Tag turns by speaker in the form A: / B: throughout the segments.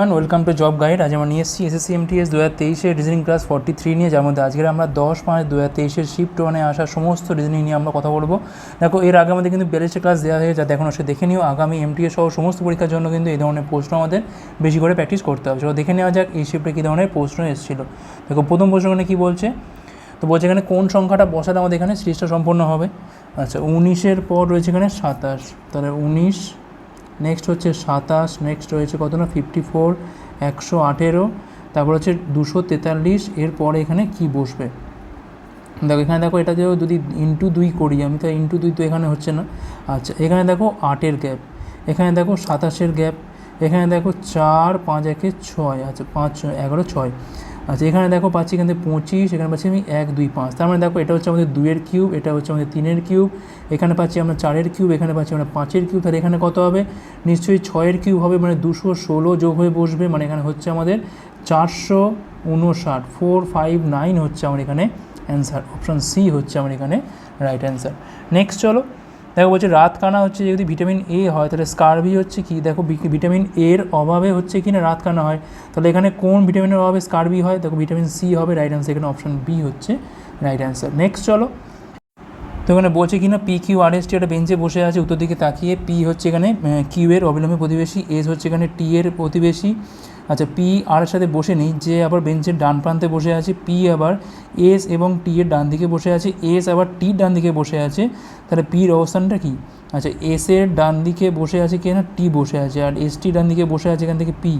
A: Welcome to job guide আজ আমরা নিয়ে এসেছি এসএসসি এমটিএস দু হাজার তেইশের রিজনিং ক্লাস ফর্টি থ্রি নিয়ে, যার মধ্যে আজকের আমরা দশ পাঁচ দু হাজার তেইশের শিফট ওয়ানে আসা সমস্ত রিজনিং নিয়ে আমরা কথা বলব। দেখো, এর আগে আমাদের কিন্তু বিয়াল্লিশটা ক্লাস দেওয়া হয়েছে, যাতে এখন সে দেখে নিও। আগামী এমটিএস সহ সমস্ত পরীক্ষার জন্য কিন্তু এই ধরনের প্রশ্ন আমাদের বেশি করে প্র্যাকটিস করতে হবে। চলো দেখে নেওয়া যাক এই শিফটে কী ধরনের প্রশ্ন এসেছিল। দেখো, প্রথম প্রশ্ন এখানে কী বলছে? তো বলছে এখানে কোন সংখ্যাটা বসালে আমাদের এখানে সিরিজটা সম্পূর্ণ হবে? আচ্ছা উনিশের পর রয়েছে এখানে সাতাশ। তাহলে উনিশ নেক্সট হচ্ছে সাতাশ নেক্সট রয়েছে কত না ফিফটি ফোর একশো আঠেরো। তারপর হচ্ছে দুশো তেতাল্লিশ এরপরে এখানে কি বসবে? দেখো এখানে দেখো এটা যেও যদি ইন্টু দুই করি আমি তো ইন্টু দুই তো এখানে হচ্ছে না। আচ্ছা এখানে দেখো আটের গ্যাপ এখানে দেখো সাতাশের গ্যাপ এখানে দেখো চার পাঁচ একে ছয় আচ্ছা পাঁচ ছয়, এগারো ছয়। আচ্ছা এখানে দেখো পাচ্ছি এখানে পঁচিশ, এখানে পাচ্ছি আমি এক, দুই, পাঁচ। তার মানে দেখো এটা হচ্ছে আমাদের দুইয়ের কিউব এটা হচ্ছে আমাদের তিনের কিউব এখানে পাচ্ছি আমরা চারের কিউব এখানে পাচ্ছি আমরা পাঁচের কিউব তাহলে এখানে কত হবে? নিশ্চয়ই ছয়ের কিউব হবে মানে দুশো ষোলো যোগ হয়ে বসবে মানে এখানে হচ্ছে আমাদের চারশো উনষাট। ফোর ফাইভ নাইন হচ্ছে আমার এখানে অ্যান্সার অপশান সি হচ্ছে আমার এখানে রাইট অ্যান্সার নেক্সট চলো দেখো বলছে রাত কানা হচ্ছে যদি ভিটামিন এ হয়, তাহলে স্কারভি হচ্ছে কি? দেখো ভিটামিন এর অভাবে হচ্ছে কি না রাত কানা হয়? তাহলে এখানে কোন ভিটামিনের অভাবে স্কারভি হয়? দেখো ভিটামিন সি হবে রাইট অ্যান্সার এখানে অপশান বি হচ্ছে রাইট অ্যান্সার নেক্সট চলো। তো এখানে বলছে কি না P Q R S T একটা বেঞ্চে বসে আছে, উত্তর দিকে তাকিয়ে পি হচ্ছে এখানে কিউ এর অবিলম্বে প্রতিবেশী এস হচ্ছে এখানে টি এর প্রতিবেশী। আচ্ছা পি আর এর সাথে বসে নেই, যে আবার বেঞ্চের ডান প্রান্তে বসে আছে পি আবার এস এবং টি এর ডান দিকে বসে আছে এস আবার টির ডান দিকে বসে আছে, তাহলে পির অবস্থানটা কি? আচ্ছা এস এর ডান দিকে বসে আছে কি না? টি বসে আছে, আর এস টি ডান দিকে বসে আছে এখান থেকে পি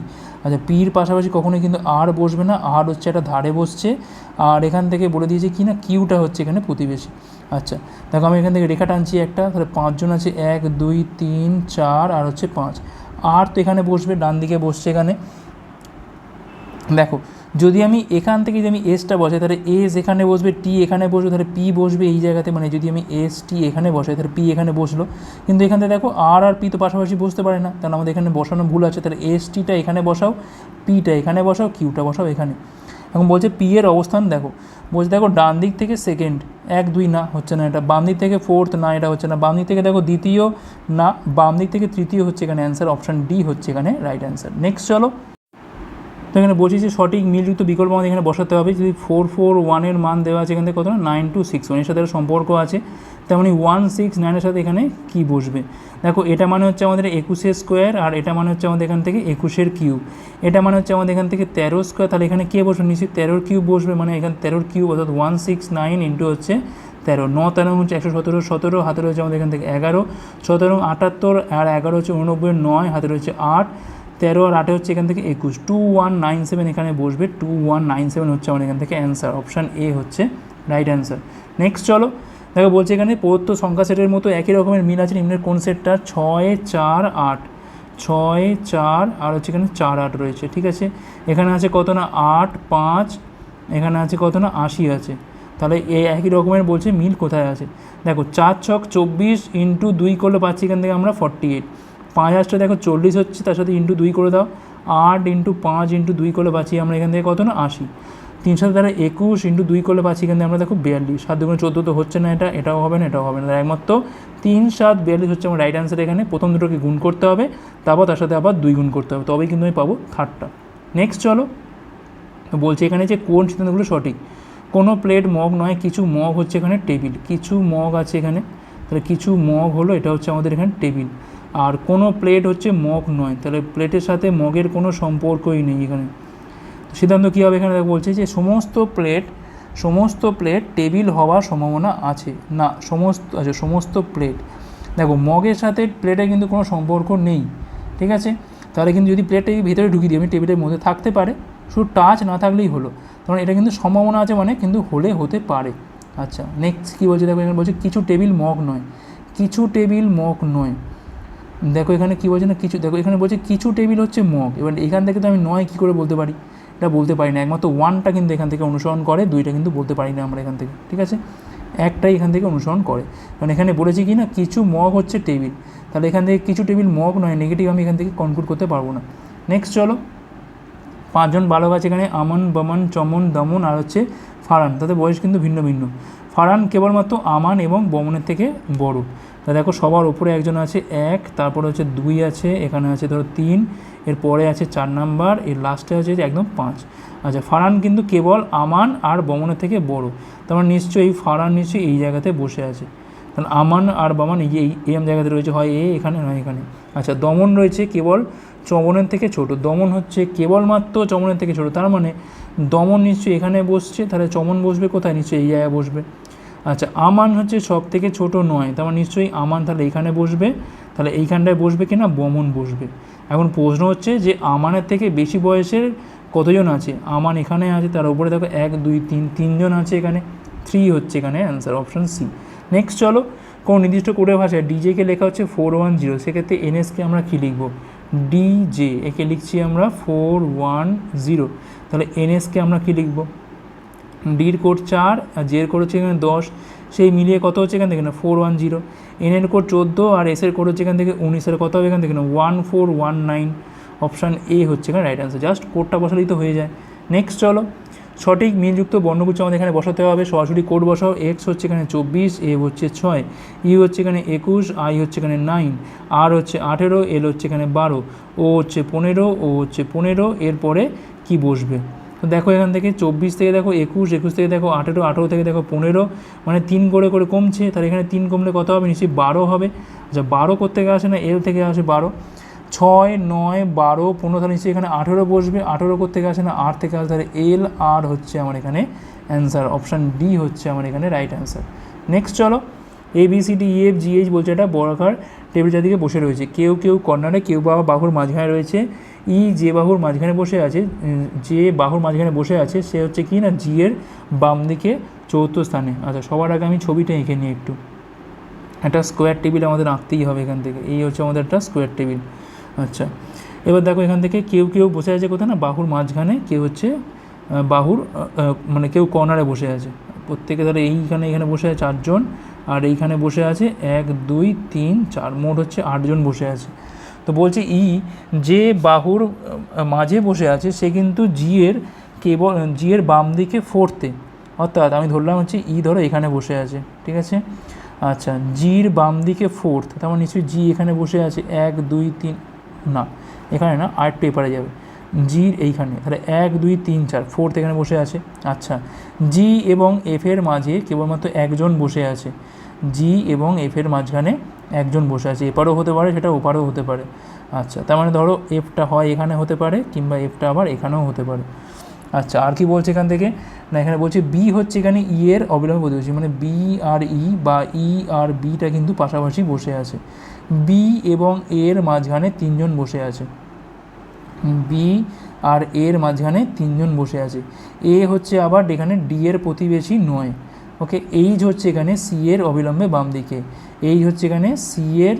A: আচ্ছা পির পাশাপাশি কখনোই কিন্তু আর বসবে না আর হচ্ছে একটা ধারে বসছে, আর এখান থেকে বলে দিয়েছে কি না? কিউটা হচ্ছে এখানে প্রতিবেশী। আচ্ছা দেখো আমি এখান থেকে রেখা টানছি একটা, তাহলে পাঁচজন আছে, এক, দুই, তিন, চার, আর হচ্ছে পাঁচ। আর তো এখানে বসবে, ডান দিকে বসছে এখানে। দেখো, যদি আমি এখান থেকে যদি আমি এসটা বসাই, তাহলে এস এখানে বসবে টি এখানে বসবে, তাহলে পি বসবে এই জায়গাতে। মানে যদি আমি এস টি এখানে বসাই, তাহলে পি এখানে বসল। কিন্তু এখান থেকে দেখো আর আর পি তো পাশাপাশি বসতে পারে না। তাহলে আমাদের এখানে বসানো ভুল আছে। তাহলে এস টিটা এখানে বসাও পিটা এখানে বসাও কিউটা বসাও এখানে। এখন বলছে পি এর অবস্থান দেখো। বলছে দেখো, ডান দিক থেকে সেকেন্ড এক, দুই, না, হচ্ছে না এটা। বাম দিক থেকে ফোর্থ না, এটা হচ্ছে না। বাম দিক থেকে দেখো দ্বিতীয়, না, বাম দিক থেকে তৃতীয় হচ্ছে এখানে অ্যান্সার অপশান ডি হচ্ছে এখানে রাইট অ্যান্সার নেক্সট চলো। তো এখানে বলছি যে সঠিক মিলযুক্ত বিকল্প আমাদের এখানে বসাতে হবে। যদি ফোর ফোর ওয়ানের মান দেওয়া আছে এখান থেকে কত না? নাইন টু সিক্স ওয়ানের সাথে সম্পর্ক আছে। তেমনি ওয়ান সিক্স নাইনের সাথে এখানে কী বসবে? দেখো, এটা মানে হচ্ছে আমাদের একুশের স্কোয়ার আর এটা মানে হচ্ছে আমাদের এখান থেকে একুশের কিউব এটা মানে হচ্ছে আমাদের এখান থেকে তেরো স্কোয়ার তাহলে এখানে কে বসবে? নিশ্চয়ই তেরোর কিউব বসবে মানে এখানে তেরোর কিউব অর্থাৎ ওয়ান সিক্স নাইন ইন্টু হচ্ছে তেরো। ন তেরো হচ্ছে একশো সতেরো সতেরো হাতে রয়েছে আমাদের এখান থেকে এগারো। সতেরো আটাত্তর আর এগারো হচ্ছে উননব্বই, নয় হাতে রয়েছে আট। তেরো আর আটে হচ্ছে এখান থেকে একুশ। টু ওয়ান নাইন সেভেন এখানে বসবে। টু ওয়ান নাইন সেভেন হচ্ছে আমার এখান থেকে অ্যান্সার অপশান এ হচ্ছে রাইট অ্যান্সার নেক্সট চলো। দেখো, বলছে এখানে প্রদত্ত সংখ্যা সেটের মতো একই রকমের মিল আছে নিম্নের কোন সেটটা ছয়, চার, আট। ছয়, চার আর হচ্ছে এখানে চার, আট রয়েছে, ঠিক আছে? এখানে আছে কত না? আট, পাঁচ। এখানে আছে কত না? আশি আছে। তাহলে এই একই রকমের বলছে মিল কোথায় আছে? দেখো, চার ছক চব্বিশ ইন্টু দুই করলে পাচ্ছি এখান থেকে আমরা ফর্টি এইট পাঁচ হাজারটা দেখো, চল্লিশ হচ্ছে, তার সাথে ইন্টু দুই করে দাও। আট ইন্টু পাঁচ ইন্টু দুই করলে পাচ্ছি আমরা এখান থেকে কত না? আশি। তিনশো দ্বারা একুশ ইন্টু দুই করলে পাচ্ছি এখান থেকে আমরা দেখো বিয়াল্লিশ। সাত দুগুণে চোদ্দ তো হচ্ছে না এটা, এটাও হবে না, এটাও হবে না। একমাত্র তিন সাত বিয়াল্লিশ হচ্ছে আমার রাইট অ্যান্সার এখানে। প্রথম দুটোকে গুণ করতে হবে, তারপর তার সাথে আবার দুই গুণ করতে হবে। তবেই কিন্তু আমি পাবো থার্ডটা নেক্সট চলো। বলছে এখানে যে কোন সিদ্ধান্তগুলো সঠিক। কোনো প্লেট মগ নয়, কিছু মগ হচ্ছে এখানে টেবিল। কিছু মগ আছে এখানে। তাহলে কিছু মগ হলো, এটা হচ্ছে আমাদের এখানে টেবিল। আর কোনো প্লেট হচ্ছে মগ নয়। তাহলে প্লেটের সাথে মগের কোনো সম্পর্কই নেই এখানে। সিদ্ধান্ত কী হবে এখানে? বলছে যে সমস্ত প্লেট সমস্ত প্লেট টেবিল হওয়ার সম্ভাবনা আছে। না, সমস্ত আচ্ছা সমস্ত প্লেট দেখো, মগের সাথে প্লেটের কিন্তু কোনো সম্পর্ক নেই। ঠিক আছে? তাহলে কিন্তু যদি প্লেটটা ভিতরে ঢুকিয়ে দিই, আমি টেবিলের মধ্যে থাকতে পারে। শুধু টাচ না থাকলেই হলো। কারণ এটা কিন্তু সম্ভাবনা আছে মানে কিন্তু হলে হতে পারে। আচ্ছা নেক্সট কী বলছে? দেখো এখানে বলছে, কিছু টেবিল মগ নয়। কিছু টেবিল মগ নয়। দেখো এখানে কী বলছে না, কিছু, দেখো এখানে বলছে কিছু টেবিল হচ্ছে মগ। এবার এখান থেকে তো আমি নয় কী করে বলতে পারি? এটা বলতে পারি না। একমাত্র ওয়ানটা কিন্তু এখান থেকে অনুসরণ করে, দুইটা কিন্তু বলতে পারি না আমরা এখান থেকে, ঠিক আছে? একটাই এখান থেকে অনুসরণ করে। কারণ এখানে বলেছি কি না, কিছু মগ হচ্ছে টেবিল। তাহলে এখান থেকে কিছু টেবিল মগ নয় নেগেটিভ আমি এখান থেকে কনক্লুড করতে পারব না। নেক্সট চলো। পাঁচজন বালক আছে এখানে, আমন, বমন, চমন, দমন আর হচ্ছে ফারান। তাদের বয়স কিন্তু ভিন্ন ভিন্ন। ফারান কেবলমাত্র আমান এবং বমনের থেকে বড়। তা দেখো সবার উপরে একজন আছে এক, তারপরে হচ্ছে দুই আছে, এখানে আছে ধরো তিন এরপরে আছে চার নাম্বার, এর লাস্টে আছে একদম পাঁচ। আচ্ছা ফারান কিন্তু কেবল আমান আর বমনের থেকে বড়। তার মানে নিশ্চয়ই ফারান নিশ্চয়ই এই জায়গাতে বসে আছে। তাহলে আমান আর বামান এই এম জায়গাতে রয়েছে, হয় এ, এখানে নয়, এখানে। আচ্ছা দমন রয়েছে কেবল চমনের থেকে ছোট। দমন হচ্ছে কেবলমাত্র চমনের থেকে ছোট। তার মানে দমন নিশ্চয়ই এখানে বসছে, তাহলে চমন বসবে কোথায়? নিশ্চয়ই এই জায়গায় বসবে। আচ্ছা আমান হচ্ছে সব থেকে ছোট নয়, তার মানে নিশ্চয়ই আমান তাহলে এইখানে বসবে, তাহলে এইখানটায় বসবে কি না বমন বসবে। এখন প্রশ্ন হচ্ছে যে আমানের থেকে বেশি বয়সের কতজন আছে? আমান এখানে আছে, তার উপরে দেখো এক, দুই, তিন, তিনজন আছে এখানে থ্রি হচ্ছে এখানে অ্যান্সার অপশান সি নেক্সট চলো, কোনো নির্দিষ্ট কোডের ভাষায় ডিজেকে লেখা হচ্ছে ফোর ওয়ান জিরো সেক্ষেত্রে এনএসকে আমরা কী লিখব? ডিজে একে লিখছি আমরা ফোর ওয়ান জিরো তাহলে এনএসকে আমরা কী লিখব? ডির কোড চার, আর জের কোড হচ্ছে এখানে দশ, সেই মিলিয়ে কত হচ্ছে এখান থেকে না ফোর ওয়ান জিরো এনের কোড চোদ্দ, আর এসের কোড হচ্ছে এখান থেকে উনিশের কত হবে এখান থেকে না one four one nine option A হচ্ছে এখানে রাইট অ্যান্সার জাস্ট কোডটা বসালেই তো হয়ে যায়। নেক্সট চলো, সঠিক মিলযুক্ত বর্ণগুচ্ছ আমাদের এখানে বসাতে হবে, সরাসরি কোড বসাও এক্স হচ্ছে এখানে চব্বিশ এ হচ্ছে ছয় ই হচ্ছে এখানে একুশ আই হচ্ছে এখানে নাইন আর হচ্ছে আঠেরো এল হচ্ছে এখানে বারো ও হচ্ছে পনেরো ও হচ্ছে পনেরো, এরপরে কি বসবে? তো দেখো এখান থেকে চব্বিশ থেকে দেখো একুশ একুশ থেকে দেখো আঠেরো আঠেরো থেকে দেখো পনেরো মানে তিন করে করে কমছে, তাহলে এখানে তিন কমলে কত হবে? নিশ্চয়ই বারো হবে। আচ্ছা বারো থেকে আসে না? এল থেকে আসে বারো। ছয়, নয়, বারো, পনেরো, তাহলে নিশ্চয়ই এখানে আঠেরো বসবে। আঠেরো থেকে আসে না? আট থেকে আসে, তাহলে এল আর হচ্ছে আমার এখানে অ্যান্সার অপশান ডি হচ্ছে আমার এখানে রাইট অ্যান্সার নেক্সট চলো। A B C D F G H বলছে এটা বর্গাকার টেবিল চারদিকে বসে রয়েছে। কেউ কেউ কর্নারে, কেউ বা বাহুর মাঝখানে রয়েছে। ই যে বাহুর মাঝখানে বসে আছে যে বাহুর মাঝখানে বসে আছে, সে হচ্ছে কি না? জি এর বাম দিকে চৌথ স্থানে। আচ্ছা সবার আগে আমি ছবিটা এঁকে নিই একটু। একটা স্কোয়ার টেবিল আমাদের আঁকতেই হবে এখান থেকে। এই হচ্ছে আমাদের একটা স্কোয়ার টেবিল আচ্ছা এবার দেখো এখান থেকে কেউ কেউ বসে আছে কোথায় না? বাহুর মাঝখানে কেউ হচ্ছে বাহুর মানে কেউ কর্নারে বসে আছে। প্রত্যেকে তাহলে এইখানে, এখানে বসে আছে চারজন। আর এইখানে বসে আছে এক, দুই, তিন, চার, মোট হচ্ছে আটজন বসে আছে। তো বলছে ই, যে বাহুর মাঝে বসে আছে সে কিন্তু জি এর কেবল জি এর বাম দিকে ফোর্থে অর্থাৎ আমি ধরলাম হচ্ছে ই ধরো এখানে বসে আছে, ঠিক আছে? আচ্ছা জির বাম দিকে ফোর্থ তার মানে নিশ্চয়ই জি এখানে বসে আছে। এক, দুই, তিন, না, এখানে না আর্ট পেপারে যাবে। জির এইখানে, তাহলে এক, দুই, তিন, চার ফোর্থ এখানে বসে আছে। আচ্ছা জি এবং এফের মাঝে কেবলমাত্র একজন বসে আছে। জি এবং এফের মাঝখানে একজন বসে আছে। এপারও হতে পারে, সেটা ওপারও হতে পারে। আচ্ছা তার মানে ধরো এফটা হয় এখানে হতে পারে কিংবা এফটা আবার এখানেও হতে পারে। আচ্ছা আর কি বলছে এখান থেকে? না, এখানে বলছে বি হচ্ছে এখানে ই এর অবিলম্বে প্রতিবেশী মানে বি আর ই বা ই আর বিটা কিন্তু পাশাপাশি বসে আছে। বি এবং এর মাঝখানে তিনজন বসে আছে। বি আর এর মাঝখানে তিনজন বসে আছে। এ হচ্ছে আবার এখানে ডি এর প্রতিবেশী নয়। ওকে এইচ হচ্ছে এখানে সি এর অবিলম্বে বাম দিকে। এই হচ্ছে এখানে সি এর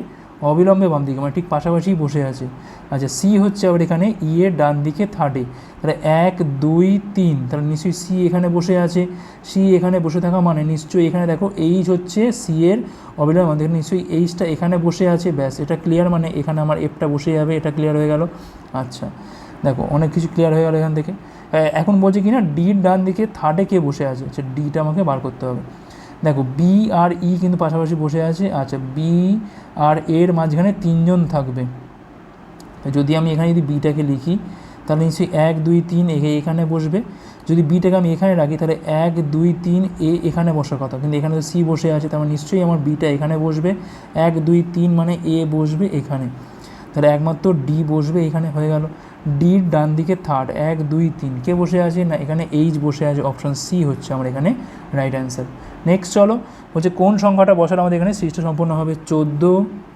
A: অবিলম্বে বাম দিকে মানে ঠিক পাশাপাশি বসে আছে। আচ্ছা সি হচ্ছে আবার এখানে ই এর ডান দিকে থার্ডে তাহলে এক, দুই, তিন, তাহলে নিশ্চয়ই সি এখানে বসে আছে। সি এখানে বসে থাকা মানে নিশ্চয়ই এখানে দেখো এইচ হচ্ছে সি এর অবিলম্বে দিকে, নিশ্চয়ই এইচটা এখানে বসে আছে, ব্যাস, এটা ক্লিয়ার মানে এখানে আমার এফটা বসে যাবে, এটা ক্লিয়ার হয়ে গেল। আচ্ছা দেখো, অনেক কিছু ক্লিয়ার হয়ে গেল এখান থেকে। এখন বলছে কি না ডির ডান দিকে থার্ডে কে বসে আছে? আচ্ছা ডিটা আমাকে বার করতে হবে। দেখো বি আর ই কিন্তু পাশাপাশি বসে আছে। আচ্ছা বি আর এর মাঝখানে তিনজন থাকবে। যদি আমি এখানে যদি বিটাকে লিখি, তাহলে নিশ্চয়ই এক, দুই, তিন এখানে বসবে। যদি বিটাকে আমি এখানে রাখি, তাহলে এক, দুই, তিন এ এখানে বসার কথা। কিন্তু এখানে তো সি বসে আছে, তার মানে নিশ্চয়ই আমার বিটা এখানে বসবে। এক, দুই, তিন মানে এ বসবে এখানে। তাহলে একমাত্র ডি বসবে এখানে হয়ে গেল ডির ডান দিকে থার্ড এক, দুই, তিন। কে বসে আছে? না, এখানে এইচ বসে আছে অপশান সি হচ্ছে আমার এখানে রাইট অ্যান্সার নেক্সট চলো, হচ্ছে কোন সংখ্যাটা বসালে আমাদের এখানে সৃষ্ট সম্পূর্ণ হবে? চোদ্দ,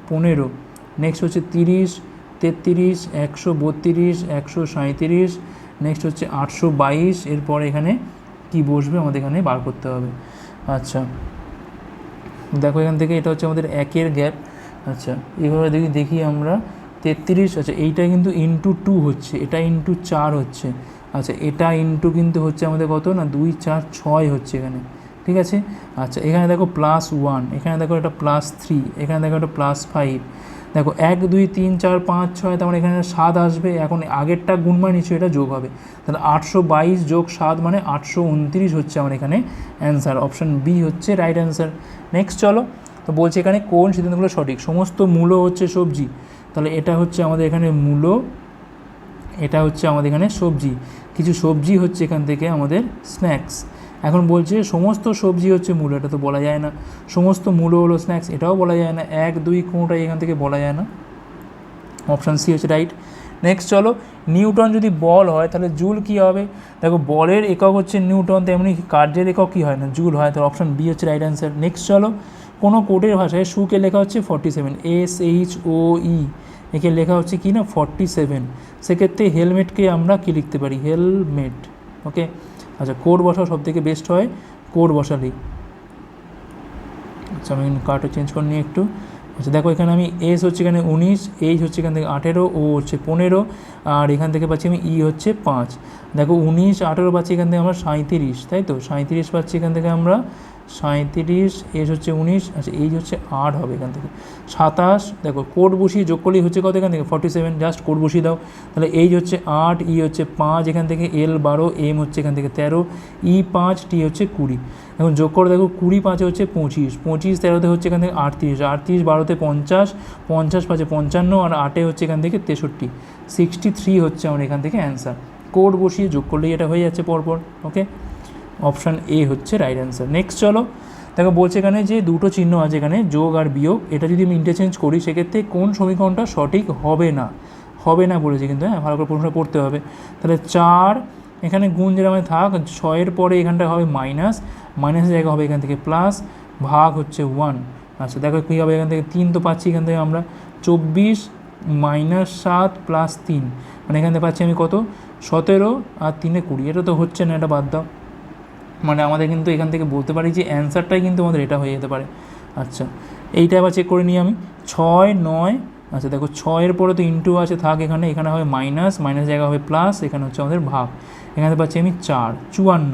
A: পনেরো। নেক্সট হচ্ছে তিরিশ, তেত্রিশ, একশো বত্রিশ, একশো সাঁইত্রিশ। নেক্সট হচ্ছে আটশো বাইশ। এরপর এখানে কি বসবে আমাদের এখানে বার করতে হবে। আচ্ছা। দেখো এখান থেকে এটা হচ্ছে আমাদের একের গ্যাপ আচ্ছা এভাবে দেখি দেখি আমরা তেত্রিশ আচ্ছা এইটা কিন্তু ইন্টু টু হচ্ছে, এটা ইন্টু চার হচ্ছে। আচ্ছা এটা ইন্টু কিন্তু হচ্ছে আমাদের কত না, দুই, চার, ছয় হচ্ছে এখানে, ঠিক আছে? আচ্ছা এখানে দেখো প্লাস ওয়ান এখানে দেখো একটা প্লাস থ্রি এখানে দেখো একটা প্লাস ফাইভ দেখো, এক, দুই, তিন, চার, পাঁচ, ছয়, তার মানে এখানে সাত আসবে, এখন আগেরটা গুণমান নিশ্চয়ই এটা যোগ হবে। তাহলে আটশো বাইশ যোগ সাত মানে আটশো উনত্রিশ হচ্ছে আমার এখানে অ্যান্সার অপশান বি হচ্ছে রাইট অ্যান্সার নেক্সট চলো, তো বলছে এখানে কোন সিদ্ধান্তগুলো সঠিক? সমস্ত মূল হচ্ছে সবজি। তাহলে এটা হচ্ছে আমাদের এখানে মূলো, এটা হচ্ছে আমাদের এখানে সবজি। কিছু সবজি হচ্ছে এখান থেকে আমাদের স্ন্যাক্স এখন বলছে সমস্ত সবজি হচ্ছে মূলো, এটা তো বলা যায় না। সমস্ত মূলো হলো স্ন্যাক্স এটাও বলা যায় না। এক, দুই কোনোটাই এখান থেকে বলা যায় না। অপশান সি হচ্ছে রাইট নেক্সট চলো নিউটন যদি বল হয়, তাহলে জুল কী হবে? দেখো, বলের একক হচ্ছে নিউটন তেমনি কার্যের একক কী হয় না? জুল হয়, তাহলে অপশান বি হচ্ছে রাইট অ্যান্সার নেক্সট চলো কোনো কোডের ভাষায় সুকে লেখা হচ্ছে forty seven S H O E একে লেখা হচ্ছে কি না? ফর্টি সেভেন সেক্ষেত্রে হেলমেটকে আমরা কী লিখতে পারি? হেলমেট ওকে আচ্ছা কোড বসা সব থেকে বেস্ট হয় কোড বসালেই। আচ্ছা আমি কার্ডটা চেঞ্জ করে নিই একটু। আচ্ছা দেখো, এখানে আমি এস হচ্ছে এখানে উনিশ এইচ হচ্ছে এখান থেকে আঠেরো ও হচ্ছে পনেরো, আর এখান থেকে পাচ্ছি আমি ই হচ্ছে পাঁচ। দেখো, উনিশ, আঠেরো পাচ্ছি এখান থেকে আমরা সাঁত্রিশ তাই তো? সাঁত্রিশ পাচ্ছি এখান থেকে আমরা সাঁত্রিশ এস হচ্ছে উনিশ আচ্ছা এইচ হচ্ছে আট হবে এখান থেকে। সাতাশ, দেখো কোড বসিয়ে যোগ করলেই হচ্ছে কত এখান থেকে? ফর্টি সেভেন জাস্ট কোড বসিয়ে দাও। তাহলে এইচ হচ্ছে আট, ই হচ্ছে পাঁচ, এখান থেকে এল বারো, এম হচ্ছে এখান থেকে তেরো, ই পাঁচ, টি হচ্ছে কুড়ি। এখন যোগ করে দেখো কুড়ি পাঁচে হচ্ছে পঁচিশ পঁচিশ তেরোতে হচ্ছে এখান থেকে আটত্রিশ আটত্রিশ বারোতে পঞ্চাশ পঞ্চাশ পাঁচে পঞ্চান্ন, আর আটে হচ্ছে এখান থেকে তেষট্টি। সিক্সটি থ্রি হচ্ছে আমার এখান থেকে অ্যান্সার কোড বসিয়ে যোগ করলেই এটা হয়ে যাচ্ছে পরপর ওকে অপশান এ হচ্ছে রাইট অ্যান্সার নেক্সট চলো, দেখো বলছে এখানে যে দুটো চিহ্ন আছে এখানে, যোগ আর বিয়োগ। এটা যদি আমি ইন্টারচেঞ্জ করি, সেক্ষেত্রে কোন সমীকরণটা সঠিক হবে না? হবে না বলেছে কিন্তু হ্যাঁ ভালো করে প্রশ্নটা পড়তে হবে। তাহলে চার, এখানে গুণ যেরকম থাক, ছয়ের পরে এখানটা হবে মাইনাস মাইনাসের জায়গা হবে এখান থেকে প্লাস ভাগ হচ্ছে ওয়ান আচ্ছা দেখো কী হবে এখান থেকে, তিন তো পাচ্ছি এখান থেকে আমরা। চব্বিশ মাইনাস সাত প্লাস তিন। মানে এখান থেকে পাচ্ছি আমি কত? সতেরো আর তিনে কুড়ি। এটা তো হচ্ছে না, এটা বাদ দাও। মানে আমাদের কিন্তু এখান থেকে বলতে পারি যে অ্যান্সারটাই কিন্তু আমাদের এটা হয়ে যেতে পারে। আচ্ছা এইটা আবার চেক করে নিই আমি। ছয়, নয় আচ্ছা দেখো, ছয়ের পরে তো ইন্টু আছে, থাক এখানে এখানে হবে মাইনাস মাইনাস জায়গা হবে প্লাস এখানে হচ্ছে আমাদের ভাগ। এখানে পাচ্ছি আমি চার, চুয়ান্ন।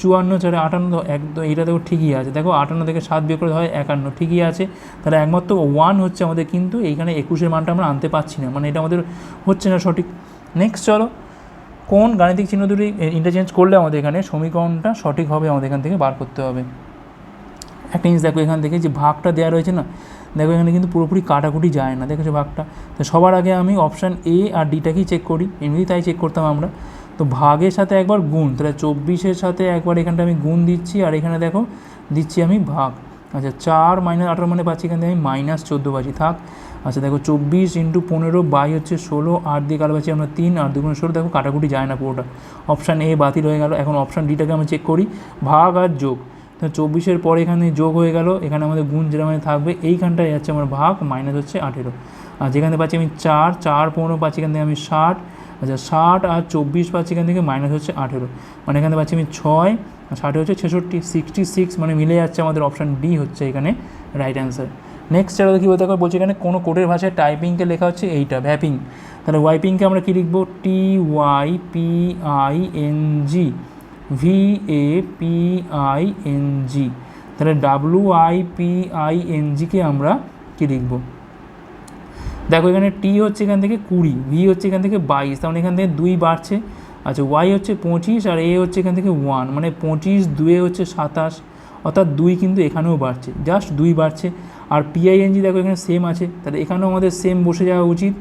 A: চুয়ান্ন চারে আটান্ন একদম এইটা দেখো ঠিকই আছে। দেখো আটান্ন থেকে সাত বিয়োগ করে হয় একান্ন, ঠিকই আছে। তাহলে একমাত্র ওয়ান হচ্ছে আমাদের কিন্তু এইখানে একুশের মানটা আমরা আনতে পারছি না মানে এটা আমাদের হচ্ছে না সঠিক। নেক্সট চলো কোন গাণিতিক চিহ্ন দুটি ইন্টারচেঞ্জ করলে আমাদের এখানে সমীকরণটা সঠিক হবে আমাদের এখান থেকে বার করতে হবে? একটা জিনিস দেখো এখান থেকে যে ভাগটা দেওয়া রয়েছে না, দেখো এখানে কিন্তু পুরোপুরি কাটাকুটি যায় না, দেখেছ ভাগটা? তো সবার আগে আমি অপশান এ আর ডিটাকেই চেক করি এমনি তাই চেক করতাম আমরা। তো ভাগের সাথে একবার গুণ, তাহলে চব্বিশের সাথে একবার এখানটা আমি গুণ দিচ্ছি, আর এখানে দেখো দিচ্ছি আমি ভাগ। আচ্ছা চার মাইনাস আঠারো মানে পাচ্ছি এখান থেকে আমি মাইনাস চোদ্দ পাচ্ছি, থাক। আচ্ছা দেখো চব্বিশ ইন্টু পনেরো বাই হচ্ছে ষোলো, আট দিয়ে পাচ্ছি আমরা তিন আর দুগুণ ষোলো, দেখো কাটাকুটি যায় না পুরোটা। অপশান এ বাতিল হয়ে গেল। এখন অপশান ডিটাকে আমি চেক করি। ভাগ আর যোগ। তো চব্বিশের পরে এখানে যোগ হয়ে গেল। এখানে আমাদের গুণ যেরকম থাকবে, এইখানটায় যাচ্ছে আমার ভাগ মাইনাস হচ্ছে আঠেরো। আর যেখানে পাচ্ছি আমি চার চার পনেরো পাচ্ছি এখান থেকে আমি ষাট। আচ্ছা ষাট আর চব্বিশ পাচ্ছি এখান থেকে মাইনাস হচ্ছে আঠেরো। মানে এখানে পাচ্ছি আমি ছয়, আর ষাটে হচ্ছে ছেষট্টি। সিক্সটি সিক্স মানে মিলে যাচ্ছে আমাদের অপশান ডি হচ্ছে এখানে রাইট অ্যান্সার নেক্সট চারো কী বলতে হবে? বলছে এখানে কোনো কোডের ভাষায় টাইপিংকে লেখা হচ্ছে এইটা ভ্যাপিং তাহলে ওয়াইপিংকে আমরা কী লিখব? T Y P I N G V A P I N G তাহলে W I P I N GK আমরা কী লিখব? দেখো এখানে টি হচ্ছে এখান থেকে কুড়ি ভি হচ্ছে এখান থেকে বাইশ, তার মানে এখান থেকে দুই বাড়ছে। আচ্ছা ওয়াই হচ্ছে পঁচিশ আর এ হচ্ছে এখান থেকে ওয়ান মানে পঁচিশ দুয়ে হচ্ছে সাতাশ, অর্থাৎ দুই কিন্তু এখানেও বাড়ছে জাস্ট দুই বাড়ছে। আর পিআইএনজি দেখো এখানে সেম আছে। তাহলে এখানেও আমাদের সেম বসে যাওয়া উচিত।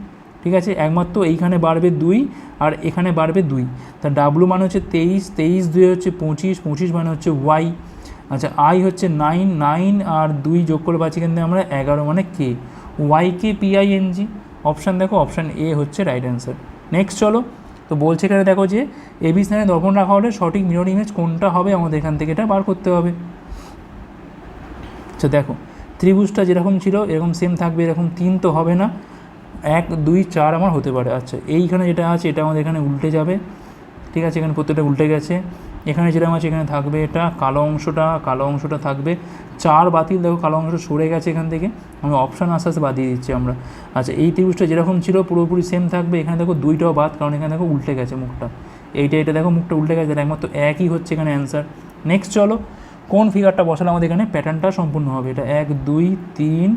A: ঠিক আছে? একমাত্র এইখানে বাড়বে দুই আর এখানে বাড়বে দুই। তা ডাব্লু মানে হচ্ছে তেইশ তেইশ দুই হচ্ছে পঁচিশ পঁচিশ মানে হচ্ছে ওয়াই আচ্ছা আই হচ্ছে নাইন নাইন আর দুই যোগ করে পাচ্ছি কিন্তু আমরা এগারো মানে K Y K P I N G option দেখো অপশান এ হচ্ছে রাইট অ্যান্সার নেক্সট চলো। তো বলছে এখানে দেখো যে এবি স্থানে দর্পণ রাখা হলে সঠিক মিরর ইমেজ কোনটা হবে? আমাদের এখান থেকে এটা বার করতে হবে। আচ্ছা দেখো। ত্রিভুজটা যেরকম ছিল, এরকম সেম থাকবে, এরকম তিন তো হবে না। এক, দুই, চার আমার হতে পারে। আচ্ছা এইখানে যেটা আছে, এটা আমাদের এখানে উল্টে যাবে। ঠিক আছে, এখানে প্রত্যেকটা উল্টে গেছে। এখানে যেরকম আছে, এখানে থাকবে এটা কালো অংশটা কালো অংশটা থাকবে। চার বাতিল, দেখো কালো অংশ সরে গেছে এখান থেকে। আমি অপশান আস্তে আস্তে বাদ দিয়ে দিচ্ছি আমরা। আচ্ছা এই ত্রিভুজটা যেরকম ছিল, পুরোপুরি সেম থাকবে। এখানে দেখো দুইটাও বাদ, কারণ এখানে দেখো উল্টে গেছে মুখটা। এইটা, এটা দেখো মুখটা উল্টে গেছে একমাত্র একই হচ্ছে এখানে অ্যান্সার নেক্সট চলো। কোন ফিগারটা বসালে আমাদের এখানে প্যাটার্নটা সম্পূর্ণ হবে? এটা এক, দুই, তিন,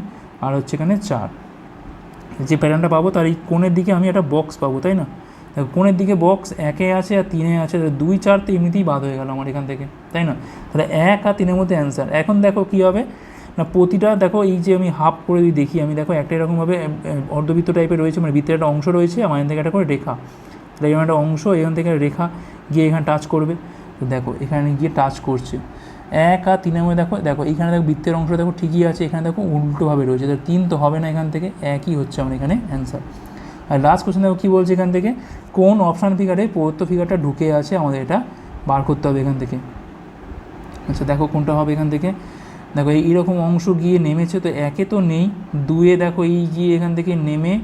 A: আর হচ্ছে এখানে চার। যে প্যাটার্নটা পাবো, তার এই কোণের দিকে আমি একটা বক্স পাবো, তাই না? কোণের দিকে বক্স একে আছে আর তিনে আছে দুই, চার তো এমনিতেই বাদ হয়ে গেল আমার এখান থেকে, তাই না? তাহলে এক আর তিনের মধ্যে অ্যান্সার এখন দেখো কী হবে? না, প্রতিটা দেখো এই যে আমি হাফ করে যদি দেখি, আমি দেখো একটা এরকমভাবে অর্ধবৃত্ত টাইপের রয়েছে মানে বৃত্তের একটা অংশ রয়েছে, আমার এখান থেকে একটা করে রেখা। তাহলে এখানে একটা অংশ এখান থেকে রেখা গিয়ে এখানে টাচ করবে। তো দেখো, এখানে গিয়ে টাচ করছে। এক আর তিনের মধ্যে দেখো দেখো এখানে দেখো বৃত্তের অংশ দেখো ঠিকই আছে, এখানে দেখো উল্টোভাবে রয়েছে। তো তিন তো হবে না এখান থেকে, একই হচ্ছে আমার এখানে অ্যান্সার আর লাস্ট কোশ্চেন দেখো কী বলছে এখান থেকে? কোন অপশান ফিগারে প্রদত্ত ফিগারটা ঢুকে আছে? আমাদের এটা বার করতে হবে এখান থেকে। আচ্ছা দেখো কোনটা হবে এখান থেকে। দেখো, এই এরকম অংশ গিয়ে নেমেছে তো একে তো নেই। দুয়ে দেখো এই গিয়ে এখান থেকে নেমে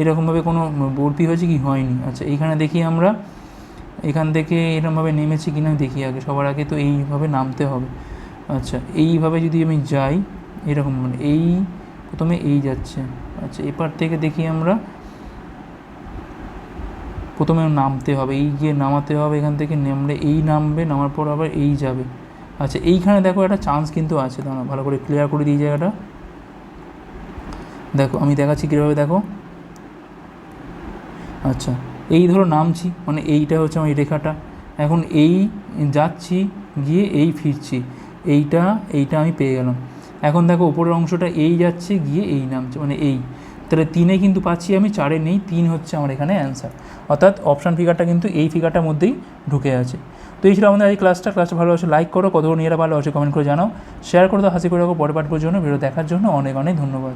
A: এরকমভাবে কোনো বরফি হয়েছে কি? হয়নি। আচ্ছা এইখানে দেখি আমরা। এখান থেকে এরকমভাবে নেমেছি কি না দেখি আগে, সবার আগে তো এইভাবে নামতে হবে। আচ্ছা এইভাবে যদি আমি যাই, এরকম মানে এই, প্রথমে এই যাচ্ছে। আচ্ছা এপার থেকে দেখি আমরা, প্রথমে নামতে হবে, এই গিয়ে নামাতে হবে, এখান থেকে নামলে এই নামবে, নামার পর আবার এই যাবে। আচ্ছা এইখানে দেখো একটা চান্স কিন্তু আছে দাঁড়া ভালো করে ক্লিয়ার করে দিই জায়গাটা। দেখো, আমি দেখাচ্ছি কীভাবে, দেখো। আচ্ছা এই ধরো নামছি মানে এইটা হচ্ছে আমার এই রেখাটা। এখন এই যাচ্ছি, গিয়ে এই ফিরছি। এইটা এইটা আমি পেয়ে গেলাম। এখন দেখো উপরের অংশটা এই যাচ্ছে, গিয়ে এই নামছে মানে এই। তাহলে তিনে কিন্তু পাচ্ছি আমি, চারে নেই, তিন হচ্ছে আমার এখানে অ্যান্সার অর্থাৎ অপশান ফিগারটা কিন্তু এই ফিগারটার মধ্যেই ঢুকে আছে। তো এই ছিল আমাদের এই ক্লাসটা ক্লাসটা ভালো আছে লাইক করো, কতগুলো নিয়ে ভালো আছে কমেন্ট করে জানাও। শেয়ার করে দাও, হাসি করে রাখো পরে পাঠ পর্যন্ত ভিডিও দেখার জন্য অনেক অনেক ধন্যবাদ।